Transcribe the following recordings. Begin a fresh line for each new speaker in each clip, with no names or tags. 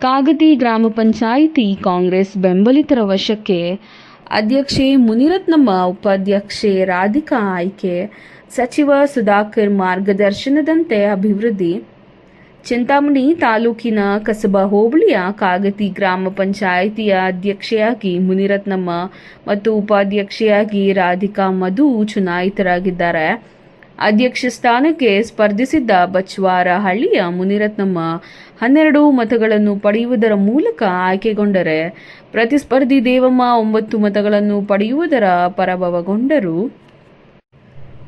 ಕಾಗತಿ ಗ್ರಾಮ ಪಂಚಾಯಿತಿ ಕಾಂಗ್ರೆಸ್ ಬೆಂಬಲಿತರ ವಶಕ್ಕೆ ಅಧ್ಯಕ್ಷೆ ಮುನಿರತ್ನಮ್ಮ, ಉಪಾಧ್ಯಕ್ಷೆ ರಾಧಿಕಾ ಆಯ್ಕೆ, ಸಚಿವ ಸುಧಾಕರ್ ಮಾರ್ಗದರ್ಶನದಂತೆ ಅಭಿವೃದ್ಧಿ. ಚಿಂತಾಮಣಿ ತಾಲೂಕಿನ ಕಸಬಾ ಹೋಬಳಿಯ ಕಾಗತಿ ಗ್ರಾಮ ಪಂಚಾಯಿತಿಯ ಅಧ್ಯಕ್ಷೆಯಾಗಿ ಮುನಿರತ್ನಮ್ಮ ಮತ್ತು ಉಪಾಧ್ಯಕ್ಷೆಯಾಗಿ ರಾಧಿಕಾ ಮಧು ಚುನಾಯಿತರಾಗಿದ್ದಾರೆ. ಅಧ್ಯಕ್ಷ ಸ್ಥಾನಕ್ಕೆ ಸ್ಪರ್ಧಿಸಿದ್ದ ಬಚ್ವಾರ ಹಳ್ಳಿಯ ಮುನಿರತ್ನಮ್ಮ ಹನ್ನೆರಡು ಮತಗಳನ್ನು ಪಡೆಯುವುದರ ಮೂಲಕ ಆಯ್ಕೆಗೊಂಡರೆ ಪ್ರತಿಸ್ಪರ್ಧಿ ದೇವಮ್ಮ ಒಂಬತ್ತು ಮತಗಳನ್ನು ಪಡೆಯುವುದರ ಪರಭವಗೊಂಡರು.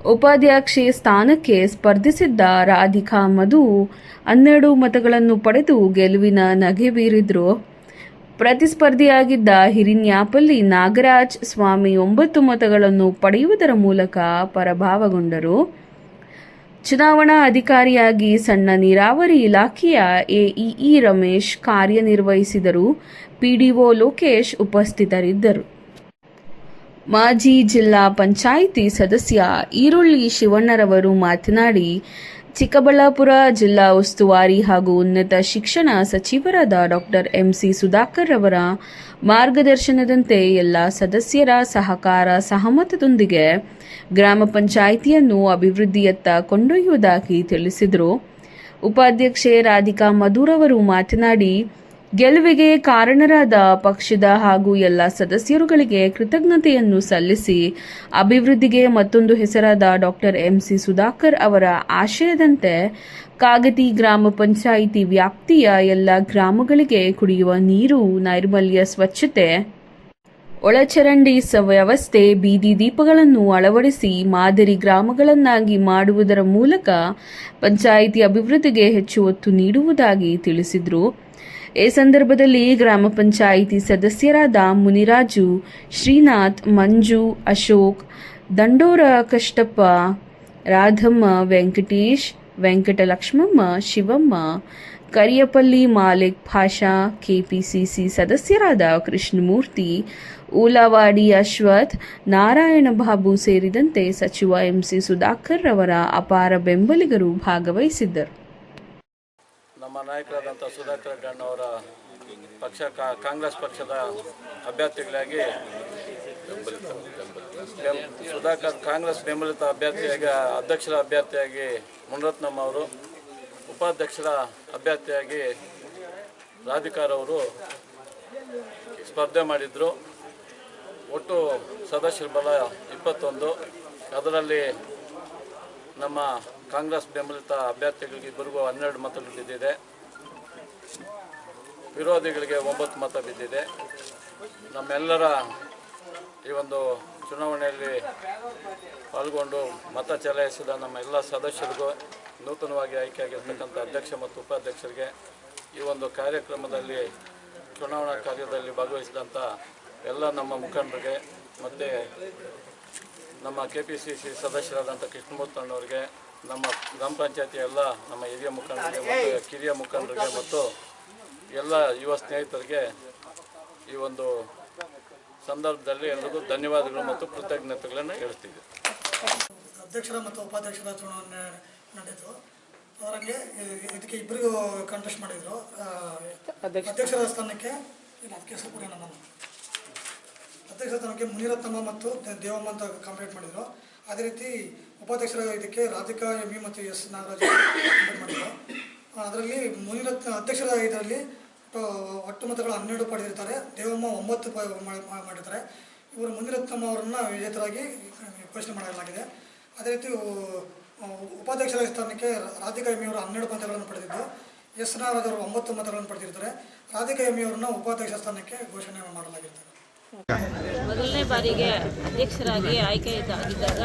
ಉಪಾಧ್ಯಕ್ಷೆ ಸ್ಥಾನಕ್ಕೆ ಸ್ಪರ್ಧಿಸಿದ್ದ ರಾಧಿಕಾ ಮಧು ಹನ್ನೆರಡು ಮತಗಳನ್ನು ಪಡೆದು ಗೆಲುವಿನ ನಗೆ ಬೀರಿದ್ರು. ಪ್ರತಿಸ್ಪರ್ಧಿಯಾಗಿದ್ದ ಹಿರಿನ್ಯಾಪಲ್ಲಿ ನಾಗರಾಜ್ ಸ್ವಾಮಿ ಒಂಬತ್ತು ಮತಗಳನ್ನು ಪಡೆಯುವುದರ ಮೂಲಕ ಪರಭಾವಗೊಂಡರು. ಚುನಾವಣಾ ಅಧಿಕಾರಿಯಾಗಿ ಸಣ್ಣ ನೀರಾವರಿ ಇಲಾಖೆಯ ಎಇಇ ರಮೇಶ್ ಕಾರ್ಯನಿರ್ವಹಿಸಿದರು. ಪಿಡಿಒ ಲೋಕೇಶ್ ಉಪಸ್ಥಿತರಿದ್ದರು. ಮಾಜಿ ಜಿಲ್ಲಾ ಪಂಚಾಯಿತಿ ಸದಸ್ಯ ಈರುಳ್ಳಿ ಶಿವಣ್ಣರವರು ಮಾತನಾಡಿ ಚಿಕ್ಕಬಳ್ಳಾಪುರ ಜಿಲ್ಲಾ ಉಸ್ತುವಾರಿ ಹಾಗೂ ಉನ್ನತ ಶಿಕ್ಷಣ ಸಚಿವರಾದ ಡಾಕ್ಟರ್ ಎಂಸಿ ಸುಧಾಕರ್ ಅವರ ಮಾರ್ಗದರ್ಶನದಂತೆ ಎಲ್ಲ ಸದಸ್ಯರ ಸಹಕಾರ ಸಹಮತದೊಂದಿಗೆ ಗ್ರಾಮ ಪಂಚಾಯಿತಿಯನ್ನು ಅಭಿವೃದ್ಧಿಯತ್ತ ಕೊಂಡೊಯ್ಯುವುದಾಗಿ ತಿಳಿಸಿದರು. ಉಪಾಧ್ಯಕ್ಷೆ ರಾಧಿಕಾ ಮಧುರವರು ಮಾತನಾಡಿ ಗೆಲುವಿಗೆ ಕಾರಣರಾದ ಪಕ್ಷದ ಹಾಗೂ ಎಲ್ಲ ಸದಸ್ಯರುಗಳಿಗೆ ಕೃತಜ್ಞತೆಯನ್ನು ಸಲ್ಲಿಸಿ ಅಭಿವೃದ್ಧಿಗೆ ಮತ್ತೊಂದು ಹೆಸರಾದ ಡಾಕ್ಟರ್ ಎಂಸಿ ಸುಧಾಕರ್ ಅವರ ಆಶಯದಂತೆ ಕಾಗತಿ ಗ್ರಾಮ ಪಂಚಾಯಿತಿ ವ್ಯಾಪ್ತಿಯ ಎಲ್ಲ ಗ್ರಾಮಗಳಿಗೆ ಕುಡಿಯುವ ನೀರು, ನೈರ್ಮಲ್ಯ ಸ್ವಚ್ಛತೆ, ಒಳಚರಂಡಿ ವ್ಯವಸ್ಥೆ, ಬೀದಿ ದೀಪಗಳನ್ನು ಅಳವಡಿಸಿ ಮಾದರಿ ಗ್ರಾಮಗಳನ್ನಾಗಿ ಮಾಡುವುದರ ಮೂಲಕ ಪಂಚಾಯಿತಿ ಅಭಿವೃದ್ಧಿಗೆ ಹೆಚ್ಚು ಒತ್ತು ನೀಡುವುದಾಗಿ ತಿಳಿಸಿದರು. ಈ ಸಂದರ್ಭದಲ್ಲಿ ಗ್ರಾಮ ಪಂಚಾಯಿತಿ ಸದಸ್ಯರಾದ ಮುನಿರಾಜು, ಶ್ರೀನಾಥ್, ಮಂಜು, ಅಶೋಕ್, ದಂಡೋರ ಕಷ್ಟಪ್ಪ, ರಾಧಮ್ಮ, ವೆಂಕಟೇಶ್, ವೆಂಕಟಲಕ್ಷ್ಮಮ್ಮ, ಶಿವಮ್ಮ, ಕರಿಯಪಲ್ಲಿ ಮಾಲಿಕ್ ಭಾಷಾ ಕೆಪಿಸಿಸಿ ಸದಸ್ಯರಾದ ಕೃಷ್ಣಮೂರ್ತಿ, ಊಲವಾಡಿ ಅಶ್ವಥ್, ನಾರಾಯಣ ಬಾಬು ಸೇರಿದಂತೆ ಸಚಿವ ಎಂಸಿ ಸುಧಾಕರ್ ರವರ ಅಪಾರ ಬೆಂಬಲಿಗರು ಭಾಗವಹಿಸಿದ್ದರು.
ನಾಯಕರಾದಂಥ ಸುಧಾಕರ್ ಗಣ್ಣವರ ಪಕ್ಷ ಕಾಂಗ್ರೆಸ್ ಪಕ್ಷದ ಅಭ್ಯರ್ಥಿಗಳಾಗಿ ಸುಧಾಕರ್ ಕಾಂಗ್ರೆಸ್ ಬೆಂಬಲಿತ ಅಭ್ಯರ್ಥಿಯಾಗಿ, ಅಧ್ಯಕ್ಷರ ಅಭ್ಯರ್ಥಿಯಾಗಿ ಮುನರತ್ನಮ್ಮ ಅವರು, ಉಪಾಧ್ಯಕ್ಷರ ಅಭ್ಯರ್ಥಿಯಾಗಿ ರಾಧಿಕಾರವರು ಸ್ಪರ್ಧೆ ಮಾಡಿದರು. ಒಟ್ಟು ಸದಸ್ಯರ ಬಲ ಇಪ್ಪತ್ತೊಂದು. ಅದರಲ್ಲಿ ನಮ್ಮ ಕಾಂಗ್ರೆಸ್ ಬೆಂಬಲಿತ ಅಭ್ಯರ್ಥಿಗಳಿಗೆ ಇಬ್ಬರಿಗೂ ಹನ್ನೆರಡು ಮತಗಳು ಬಿದ್ದಿದೆ. ವಿರೋಧಿಗಳಿಗೆ ಒಂಬತ್ತು ಮತ ಬಿದ್ದಿದೆ. ನಮ್ಮೆಲ್ಲರ ಈ ಒಂದು ಚುನಾವಣೆಯಲ್ಲಿ ಪಾಲ್ಗೊಂಡು ಮತ ಚಲಾಯಿಸಿದ ನಮ್ಮ ಎಲ್ಲ ಸದಸ್ಯರಿಗೂ ನೂತನವಾಗಿ ಆಯ್ಕೆಯಾಗಿರ್ತಕ್ಕಂಥ ಅಧ್ಯಕ್ಷ ಮತ್ತು ಉಪಾಧ್ಯಕ್ಷರಿಗೆ ಈ ಒಂದು ಕಾರ್ಯಕ್ರಮದಲ್ಲಿ, ಚುನಾವಣಾ ಕಾರ್ಯದಲ್ಲಿ ಭಾಗವಹಿಸಿದಂಥ ಎಲ್ಲ ನಮ್ಮ ಮುಖಂಡರಿಗೆ ಮತ್ತು ನಮ್ಮ ಕೆ ಪಿ ಸಿ ಸಿ ಸದಸ್ಯರಾದಂಥ ಕೃಷ್ಣಮೂರ್ತಣ್ಣವರಿಗೆ ನಮ್ಮ ಗ್ರಾಮ ಪಂಚಾಯತಿ ಎಲ್ಲ ನಮ್ಮ ಹಿರಿಯ ಮುಖಂಡರಿಗೆ ಮತ್ತು ಕಿರಿಯ ಮುಖಂಡರಿಗೆ ಮತ್ತು ಎಲ್ಲ ಯುವ ಸ್ನೇಹಿತರಿಗೆ ಈ ಒಂದು ಸಂದರ್ಭದಲ್ಲಿ ಎಲ್ಲರಿಗೂ ಧನ್ಯವಾದಗಳು ಮತ್ತು ಕೃತಜ್ಞತೆಗಳನ್ನು ಹೇಳ್ತೀವಿ
ಅಧ್ಯಕ್ಷರ ಮತ್ತು ಉಪಾಧ್ಯಕ್ಷರ ಚುನಾವಣೆ ನಡೆಯಿತು. ಅದರಲ್ಲಿ ಇದಕ್ಕೆ ಇಬ್ಬರಿಗೂ ಕಂಟೆಸ್ಟ್ ಮಾಡಿದರು. ಅಧ್ಯಕ್ಷರ ಸ್ಥಾನಕ್ಕೆ ಅದಕ್ಕೆ ಹೆಸರು ಕೊಡಿ ಅಧ್ಯಕ್ಷರ ಸ್ಥಾನಕ್ಕೆ ಮುನಿರತ್ನಮ್ಮ ಮತ್ತು ದೇವಮ್ಮ ಅಂತ ಕಾಂಪ್ಲೀಟ್ ಮಾಡಿದರು. ಅದೇ ರೀತಿ ಉಪಾಧ್ಯಕ್ಷರ ಇದಕ್ಕೆ ರಾಧಿಕಾ, ಎಂ ಬಿ ಮತ್ತು ಎಸ್ ನಾಗರಾಜ್ ಮಾಡಿದರು. ಅದರಲ್ಲಿ ಮುನಿರತ್ನ, ಅಧ್ಯಕ್ಷರ ಇದರಲ್ಲಿ ಒಟ್ಟು ಮತಗಳು ಹನ್ನೆರಡು ಪಡೆದಿರ್ತಾರೆ ದೇವಮ್ಮ ಒಂಬತ್ತು ಮಾಡಿರ್ತಾರೆ ಇವರು ಮುನಿರತ್ನಮ್ಮ ಅವರನ್ನು ವಿಜೇತರಾಗಿ ಘೋಷಣೆ ಮಾಡಲಾಗಿದೆ. ಅದೇ ರೀತಿ ಉಪಾಧ್ಯಕ್ಷರ ಸ್ಥಾನಕ್ಕೆ ರಾಧಿಕಾ ಎಮ್ಮಿ ಅವರು ಹನ್ನೆರಡು ಮತಗಳನ್ನು ಪಡೆದಿದ್ದು, ಎಸ್ ನಾಗರಾಜ್ ಅವರು ಒಂಬತ್ತು ಮತಗಳನ್ನು ಪಡೆದಿರ್ತಾರೆ ರಾಧಿಕಾ ಎಮ್ಮಿ ಅವರನ್ನ ಉಪಾಧ್ಯಕ್ಷ ಸ್ಥಾನಕ್ಕೆ ಘೋಷಣೆ ಮಾಡಲಾಗಿರ್ತದೆ.
ಬಾರಿಗೆ ಅಧ್ಯಕ್ಷರಾಗಿ ಆಯ್ಕೆ ಆಗಿದ್ದಾಗ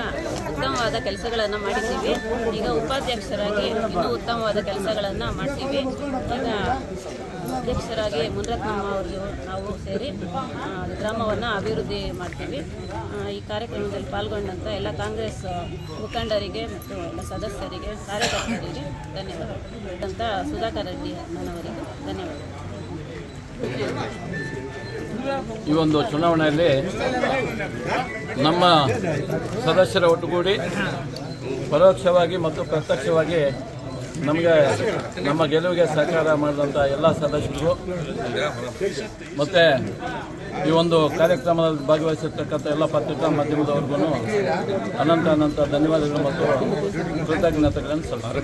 ಉತ್ತಮವಾದ ಕೆಲಸಗಳನ್ನು ಮಾಡಿದ್ದೀವಿ. ಈಗ ಉಪಾಧ್ಯಕ್ಷರಾಗಿ ಇನ್ನೂ ಉತ್ತಮವಾದ ಕೆಲಸಗಳನ್ನು ಮಾಡ್ತೀವಿ. ಈಗ ಅಧ್ಯಕ್ಷರಾಗಿ ಮುನರತ್ನಮ್ಮ ಅವರಿಗೆ ನಾವು ಸೇರಿ ಗ್ರಾಮವನ್ನು ಅಭಿವೃದ್ಧಿ ಮಾಡ್ತೀವಿ. ಈ ಕಾರ್ಯಕ್ರಮದಲ್ಲಿ ಪಾಲ್ಗೊಂಡಂಥ ಎಲ್ಲ ಕಾಂಗ್ರೆಸ್ ಮುಖಂಡರಿಗೆ ಮತ್ತು ಎಲ್ಲ ಸದಸ್ಯರಿಗೆ ಕಾರ್ಯಕರ್ತರಿಗೆ ಧನ್ಯವಾದ. ಅಂತ ಸುಧಾಕರ್ ರೆಡ್ಡಿ ನನ್ನವರಿಗೆ ಧನ್ಯವಾದ
ಈ ಒಂದು ಚುನಾವಣೆಯಲ್ಲಿ ನಮ್ಮ ಸದಸ್ಯರ ಒಟ್ಟುಗೂಡಿ ಪರೋಕ್ಷವಾಗಿ ಮತ್ತು ಪ್ರತ್ಯಕ್ಷವಾಗಿ ನಮಗೆ ನಮ್ಮ ಗೆಲುವಿಗೆ ಸಹಕಾರ ಮಾಡಿದಂಥ ಎಲ್ಲ ಸದಸ್ಯರು. ಮತ್ತು ಈ ಒಂದು ಕಾರ್ಯಕ್ರಮದಲ್ಲಿ ಭಾಗವಹಿಸಿರ್ತಕ್ಕಂಥ ಎಲ್ಲ ಪತ್ರಿಕಾ ಮಾಧ್ಯಮದವ್ರಿಗೂ ಅನಂತ ಅನಂತ ಧನ್ಯವಾದಗಳು ಮತ್ತು ಕೃತಜ್ಞತೆಗಳನ್ನು ಸಲ್ಲಿಸ್ತಾರೆ